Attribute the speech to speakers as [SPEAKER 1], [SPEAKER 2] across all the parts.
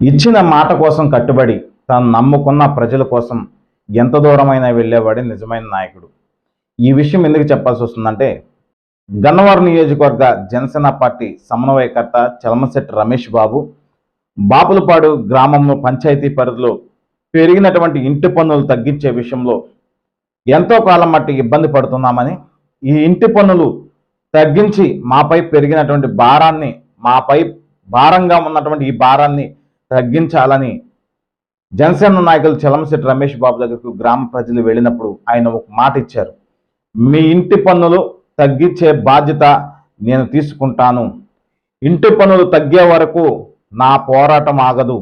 [SPEAKER 1] ఇచ్చిన మాట కోసం కట్టుబడి తాను నమ్ముకున్న ప్రజల కోసం ఎంత దూరమైనా వెళ్ళేవాడే నిజమైన నాయకుడు. ఈ విషయం ఎందుకు చెప్పాల్సి వస్తుందంటే గన్నవరం నియోజకవర్గ జనసేన పార్టీ సమన్వయకర్త చలమశెట్టి రమేష్ బాబు బాపులపాడు గ్రామంలో పంచాయతీ పరిధిలో పెరిగినటువంటి ఇంటి పన్నులు తగ్గించే విషయంలో ఎంతో కాలం మట్టి ఇబ్బంది పడుతున్నామని ఈ ఇంటి పన్నులు తగ్గించి మాపై పెరిగినటువంటి భారాన్ని మాపై భారంగా ఉన్నటువంటి ఈ భారాన్ని తగ్గించాలని జనసేన నాయకులు చలమశెట్టి రమేష్ బాబు దగ్గరకు గ్రామ ప్రజలు వెళ్ళినప్పుడు ఆయన ఒక మాట ఇచ్చారు. మీ ఇంటి పన్నులు తగ్గించే బాధ్యత నేను తీసుకుంటాను. ఇంటి పన్నులు తగ్గే వరకు నా పోరాటం ఆగదు.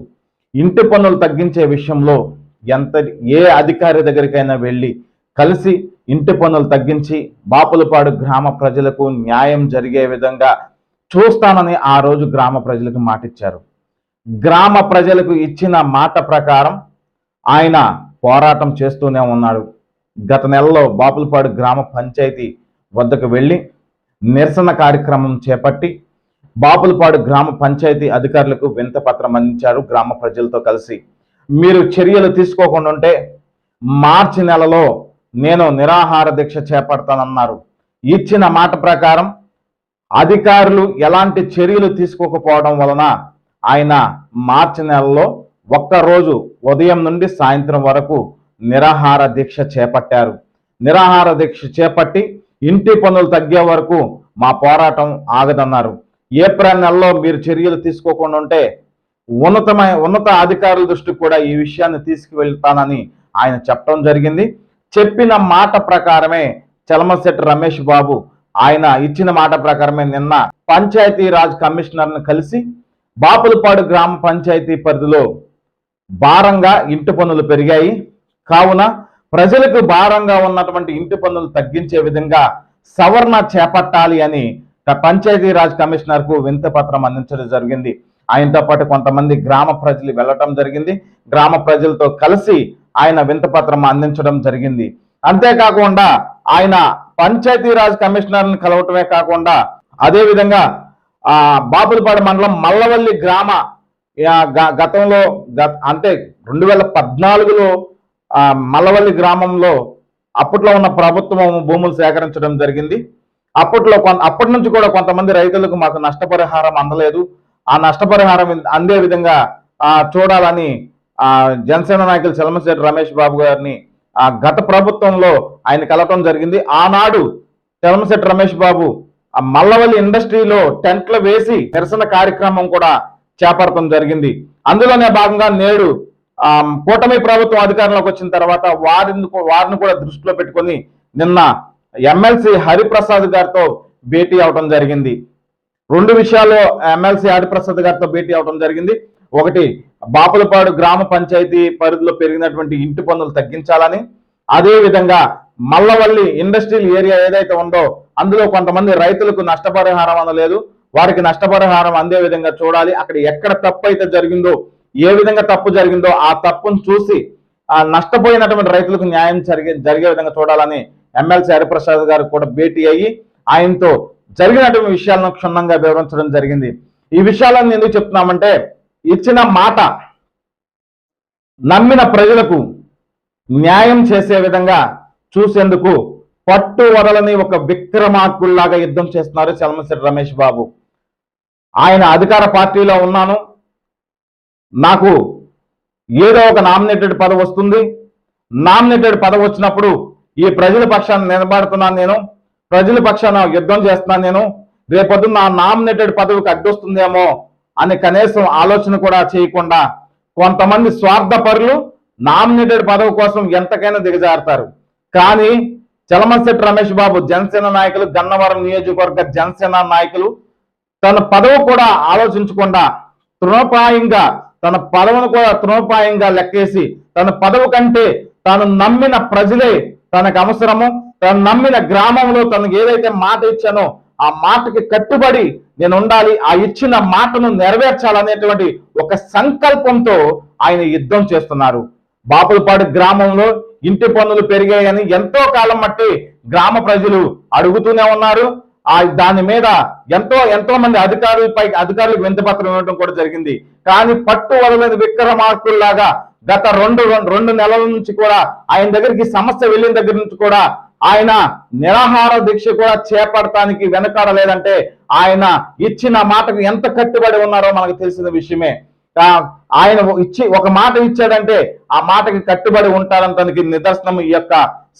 [SPEAKER 1] ఇంటి పన్నులు తగ్గించే విషయంలో ఎంత ఏ అధికారి దగ్గరికైనా వెళ్ళి కలిసి ఇంటి పన్నులు తగ్గించి బాపులపాడు గ్రామ ప్రజలకు న్యాయం జరిగే విధంగా చూస్తానని ఆ రోజు గ్రామ ప్రజలకు మాటిచ్చారు. గ్రామ ప్రజలకు ఇచ్చిన మాట ప్రకారం ఆయన పోరాటం చేస్తూనే ఉన్నాడు. గత నెలలో బాపులపాడు గ్రామ పంచాయతీ వద్దకు వెళ్ళి నిరసన కార్యక్రమం చేపట్టి బాపులపాడు గ్రామ పంచాయతీ అధికారులకు వింత పత్రం అందించారు గ్రామ ప్రజలతో కలిసి. మీరు చర్యలు తీసుకోకుండా ఉంటే మార్చి నెలలో నేను నిరాహార దీక్ష చేపడతానన్నారు. ఇచ్చిన మాట ప్రకారం అధికారులు ఎలాంటి చర్యలు తీసుకోకపోవడం వలన ఆయన మార్చి నెలలో ఒక్కరోజు ఉదయం నుండి సాయంత్రం వరకు నిరాహార దీక్ష చేపట్టారు. నిరాహార దీక్ష చేపట్టి ఇంటి పనులు తగ్గే వరకు మా పోరాటం ఆగదన్నారు. ఏప్రిల్ నెలలో మీరు చర్యలు తీసుకోకుండా ఉంటే ఉన్నతమైన ఉన్నత అధికారుల దృష్టికి కూడా ఈ విషయాన్ని తీసుకువెళ్తానని ఆయన చెప్పడం జరిగింది. చెప్పిన మాట ప్రకారమే చలమశెట్టి రమేష్ బాబు ఆయన ఇచ్చిన మాట ప్రకారమే నిన్న పంచాయతీ రాజ్ కమిషనర్ను కలిసి బాపులపాడు గ్రామ పంచాయతీ పరిధిలో భారంగా ఇంటి పన్నులు పెరిగాయి. కావున ప్రజలకు భారంగా ఉన్నటువంటి ఇంటి పన్నులు తగ్గించే విధంగా సవరణ చేపట్టాలి అని పంచాయతీ రాజ్ కమిషనర్కు వింత పత్రం అందించడం జరిగింది. ఆయనతో పాటు కొంతమంది గ్రామ ప్రజలు వెళ్ళటం జరిగింది. గ్రామ ప్రజలతో కలిసి ఆయన వింత పత్రం అందించడం జరిగింది. అంతేకాకుండా ఆయన పంచాయతీ రాజ్ కమిషనర్ కలవటమే కాకుండా అదే విధంగా బాపులపాడు మండలం మల్లవల్లి గ్రామ గ- గతంలో గత అంటే రెండు వేల పద్నాలుగులో మల్లవల్లి గ్రామంలో అప్పట్లో ఉన్న ప్రభుత్వం భూములు సేకరించడం జరిగింది. అప్పట్లో కొంత అప్పటి నుంచి కూడా కొంతమంది రైతులకు మాకు నష్టపరిహారం అందలేదు. ఆ నష్టపరిహారం అందే విధంగా చూడాలని జనసేన నాయకులు చలమశెట్టి రమేష్ బాబు గారిని ఆ గత ప్రభుత్వంలో ఆయన కలవటం జరిగింది. ఆనాడు చలమశెట్టి రమేష్ బాబు ఆ మల్లవల్లి ఇండస్ట్రీలో టెంట్లు వేసి నిరసన కార్యక్రమం కూడా చేపడటం జరిగింది. అందులోనే భాగంగా నేడు ఆ, కూటమి ప్రభుత్వం అధికారంలోకి వచ్చిన తర్వాత వారిని వారిని కూడా దృష్టిలో పెట్టుకొని నిన్న ఎమ్మెల్సీ హరిప్రసాద్ గారితో భేటీ అవడం జరిగింది. రెండు విషయాల్లో ఎమ్మెల్సీ హరిప్రసాద్ గారితో భేటీ అవడం జరిగింది. ఒకటి బాపులపాడు గ్రామ పంచాయతీ పరిధిలో పెరిగినటువంటి ఇంటి పన్నులు తగ్గించాలని. అదేవిధంగా మల్లవల్లి ఇండస్ట్రియల్ ఏరియా ఏదైతే ఉందో అందులో కొంతమంది రైతులకు నష్టపరిహారం అందలేదు. వారికి నష్టపరిహారం అందే విధంగా చూడాలి. అక్కడ ఎక్కడ తప్పు అయితే జరిగిందో ఏ విధంగా తప్పు జరిగిందో ఆ తప్పును చూసి ఆ నష్టపోయినటువంటి రైతులకు న్యాయం జరిగే జరిగే విధంగా చూడాలని ఎమ్మెల్సీ హరిప్రసాద్ గారు కూడా భేటీ అయ్యి ఆయనతో జరిగినటువంటి విషయాలను క్షుణ్ణంగా వివరించడం జరిగింది. ఈ విషయాలను ఎందుకు చెప్తున్నామంటే ఇచ్చిన మాట నమ్మిన ప్రజలకు న్యాయం చేసే విధంగా చూసేందుకు పట్టు వదలని ఒక విక్రమార్కుల్లాగా యుద్ధం చేస్తున్నారు చలమశ్రీ రమేష్ బాబు. ఆయన అధికార పార్టీలో ఉన్నాను. నాకు ఏదో ఒక నామినేటెడ్ పదవి వస్తుంది. నామినేటెడ్ పదవి వచ్చినప్పుడు ఈ ప్రజల పక్షాన్ని నిలబడుతున్నాను నేను. ప్రజల పక్షాన యుద్ధం చేస్తున్నాను నేను. రేపొద్దున నా నామినేటెడ్ పదవికి అడ్డొస్తుందేమో అని కనీసం ఆలోచన కూడా చేయకుండా కొంతమంది స్వార్థపరులు నామినేటెడ్ పదవి కోసం ఎంతకైనా దిగజారుతారు. కానీ చలమశెట్టి రమేష్ బాబు జనసేన నాయకులు గన్నవరం నియోజకవర్గ జనసేన నాయకులు తన పదవి కూడా ఆలోచించకుండా తృణప్రాయంగా తన పదవును కూడా తృణప్రాయంగా లెక్కేసి తన పదవి కంటే తాను నమ్మిన ప్రజలే తనకు అవసరము తను నమ్మిన గ్రామంలో తనకు ఏదైతే మాట ఇచ్చానో ఆ మాటకి కట్టుబడి నేను ఉండాలి ఆ ఇచ్చిన మాటను నెరవేర్చాలనేటువంటి ఒక సంకల్పంతో ఆయన యుద్ధం చేస్తున్నారు. బాపులపాడు గ్రామంలో ఇంటి పన్నులు పెరిగాయని ఎంతో కాలం మట్టి గ్రామ ప్రజలు అడుగుతూనే ఉన్నారు. ఆ దాని మీద ఎంతో ఎంతో మంది అధికారులపై అధికారులకు వింతపత్రం ఇవ్వడం కూడా జరిగింది. కానీ పట్టు వదలని విక్రమార్కుల్లాగా గత రెండు రెండు- రెండు నెలల నుంచి కూడా ఆయన దగ్గరికి సమస్య వెళ్ళిన దగ్గర నుంచి కూడా ఆయన నిరాహార దీక్ష కూడా చేపడటానికి వెనకాడలేదంటే ఆయన ఇచ్చిన మాటకు ఎంత కట్టుబడి ఉన్నారో మనకు తెలిసిన విషయమే. ఆయన ఇచ్చి ఒక మాట ఇచ్చాడంటే ఆ మాటకి కట్టుబడి ఉంటారనడానికి నిదర్శనం ఈ యొక్క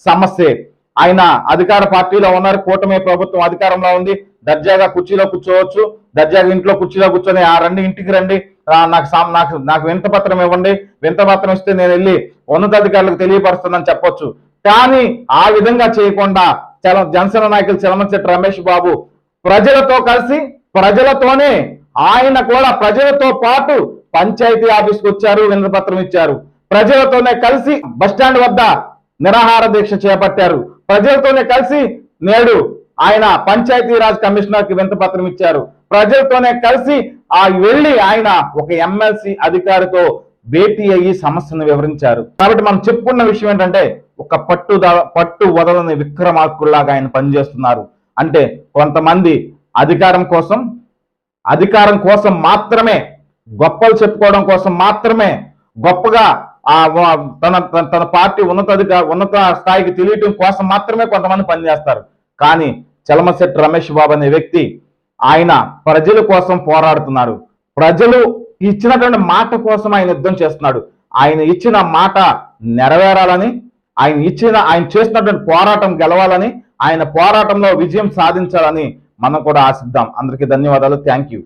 [SPEAKER 1] సమస్య. ఆయన అధికార పార్టీలో ఉన్నారు కూటమి ప్రభుత్వం అధికారంలో ఉంది. దర్జాగా కుర్చీలో కూర్చోవచ్చు దర్జాగా ఇంట్లో కుర్చీలో కూర్చొని ఆ రండి ఇంటికి రండి. నాకు నాకు నాకు వింతపత్రం ఇవ్వండి. వింతపత్రం ఇస్తే నేను వెళ్ళి ఉన్నతాధికారులకు తెలియపరుస్తానని చెప్పొచ్చు. కానీ ఆ విధంగా చేయకుండా చల జనసేన నాయకులు చలమచెట్టి రమేష్ బాబు ప్రజలతో కలిసి ప్రజలతోనే ఆయన కూడా ప్రజలతో పాటు పంచాయతీ ఆఫీస్కి వచ్చారు వినతిపత్రం ఇచ్చారు. ప్రజలతోనే కలిసి బస్టాండ్ వద్ద నిరాహార దీక్ష చేపట్టారు. ప్రజలతోనే కలిసి నేడు ఆయన పంచాయతీరాజ్ కమిషనర్కి వింతపత్రం ఇచ్చారు. ప్రజలతోనే కలిసి ఆ వెళ్ళి ఆయన ఒక ఎమ్మెల్సీ అధికారితో భేటీ అయ్యి సమస్యను వివరించారు. కాబట్టి మనం చెప్పుకున్న విషయం ఏంటంటే ఒక పట్టు పట్టు వదలని విక్రమార్కుల్లాగా ఆయన పనిచేస్తున్నారు. అంటే కొంతమంది అధికారం కోసం అధికారం కోసం మాత్రమే గొప్పలు చెప్పుకోవడం కోసం మాత్రమే గొప్పగా ఆ తన తన- పార్టీ ఉన్నత ఉన్నత స్థాయికి తెలియటం కోసం మాత్రమే కొంతమంది పనిచేస్తారు. కానీ చలమశెట్టి రమేష్ బాబు అనే వ్యక్తి ఆయన ప్రజల కోసం పోరాడుతున్నాడు. ప్రజలు ఇచ్చినటువంటి మాట కోసం ఆయన యుద్ధం చేస్తున్నాడు. ఆయన ఇచ్చిన మాట నెరవేరాలని ఆయన ఇచ్చిన ఆయన చేసినటువంటి పోరాటం గెలవాలని ఆయన పోరాటంలో విజయం సాధించాలని మనం కూడా ఆశిద్దాం. అందరికీ ధన్యవాదాలు. Thank you.